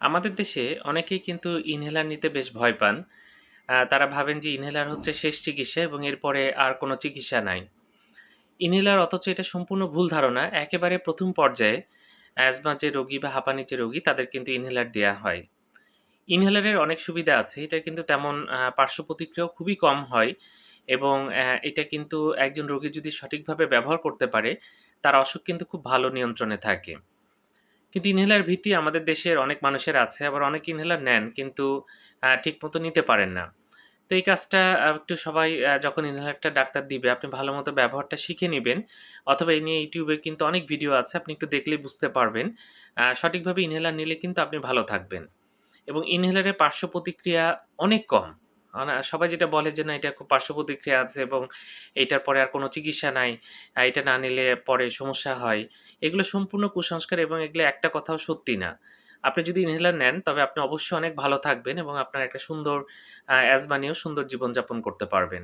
আমাদের দেশে অনেকেই কিন্তু ইনহেলার নিতে বেশ ভয় পান। তারা ভাবেন যে ইনহেলার হচ্ছে শেষ চিকিৎসা এবং এরপরে আর কোনো চিকিৎসা নাই। ইনহেলার অথচ এটা সম্পূর্ণ ভুল ধারণা। একেবারে প্রথম পর্যায়ে অ্যাজমা যে রোগী বা হাঁপানির যে রোগী তাদের কিন্তু ইনহেলার দেওয়া হয়। ইনহেলারের অনেক সুবিধা আছে। এটা কিন্তু তেমন পার্শ্ব প্রতিক্রিয়াও খুবই কম হয় এবং এটা কিন্তু একজন রোগী যদি সঠিকভাবে ব্যবহার করতে পারে, তার অসুখ কিন্তু খুব ভালো নিয়ন্ত্রণে থাকে। কিন্তু ইনহেলার ভীতি আমাদের দেশের অনেক মানুষের আছে। আবার অনেক ইনহেলার নেন কিন্তু ঠিকমতো নিতে পারেন না। তো এই কাজটা একটু সবাই যখন ইনহেলারটা ডাক্তার দিবে, আপনি ভালো মতো ব্যবহারটা শিখে নিবেন। অথবা এই নিয়ে এ কিন্তু অনেক ভিডিও আছে। আপনি একটু দেখলেই বুঝতে পারবেন। সঠিকভাবে ইনহেলার নিলে কিন্তু আপনি ভালো থাকবেন। এবং ইনহেলারের পার্শ্ব প্রতিক্রিয়া অনেক কম। আনা সবাই যেটা বলে যে, "না এটা খুব পার্শ্ব প্রতিক্রিয়া আছে এবং এটার পরে আর কোনো চিকিৎসা নাই। এটা না নিলে পরে সমস্যা হয়।" এগুলো সম্পূর্ণ কুসংস্কার এবং এগুলো একটা কথাও সত্যি না। আপনি যদি ইনহেলার নেন তবে আপনি অবশ্যই অনেক ভালো থাকবেন এবং আপনার একটা সুন্দর অ্যাজমানিও সুন্দর জীবনযাপন করতে পারবেন।